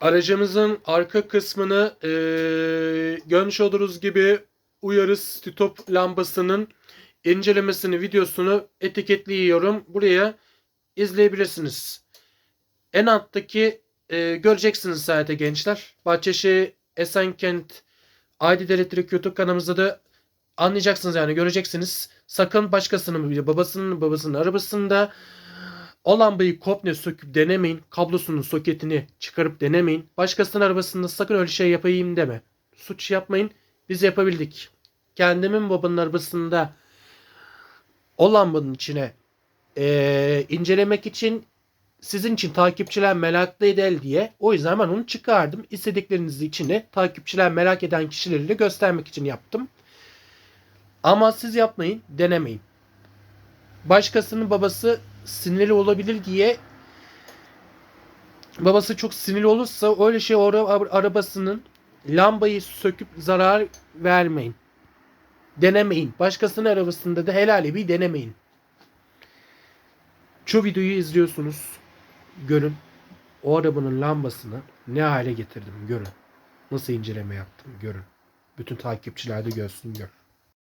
Aracımızın arka kısmını eee görmüş olduğunuz gibi uyarı stop lambasının incelemesini, videosunu etiketliyorum. Buraya izleyebilirsiniz. En alttaki eee, göreceksiniz zaten gençler. Bahçeşehir Esenkent Aydın Elektrik YouTube kanalımızda da anlayacaksınız yani göreceksiniz. Sakın başkasının babasının babasının arabasında o lambayı komple söküp denemeyin. Kablosunun soketini çıkarıp denemeyin. Başkasının arabasında sakın öyle şey yapayım deme. Suç yapmayın. Biz yapabildik. Kendimin babanın arabasında o lambanın içine eee, incelemek için sizin için takipçiler meraklı eder diye o yüzden ben onu çıkardım. İstediklerinizi içine takipçiler merak eden kişileri de göstermek için yaptım. Ama siz yapmayın, denemeyin. Başkasının babası sinirli olabilir diye babası çok sinirli olursa öyle şey arabasının lambayı söküp zarar vermeyin. Denemeyin. Başkasının arabasında da helali bir denemeyin. Şu videoyu izliyorsunuz. Görün. O arabanın lambasını ne hale getirdim görün. Nasıl inceleme yaptım görün. Bütün takipçiler de görsün gör.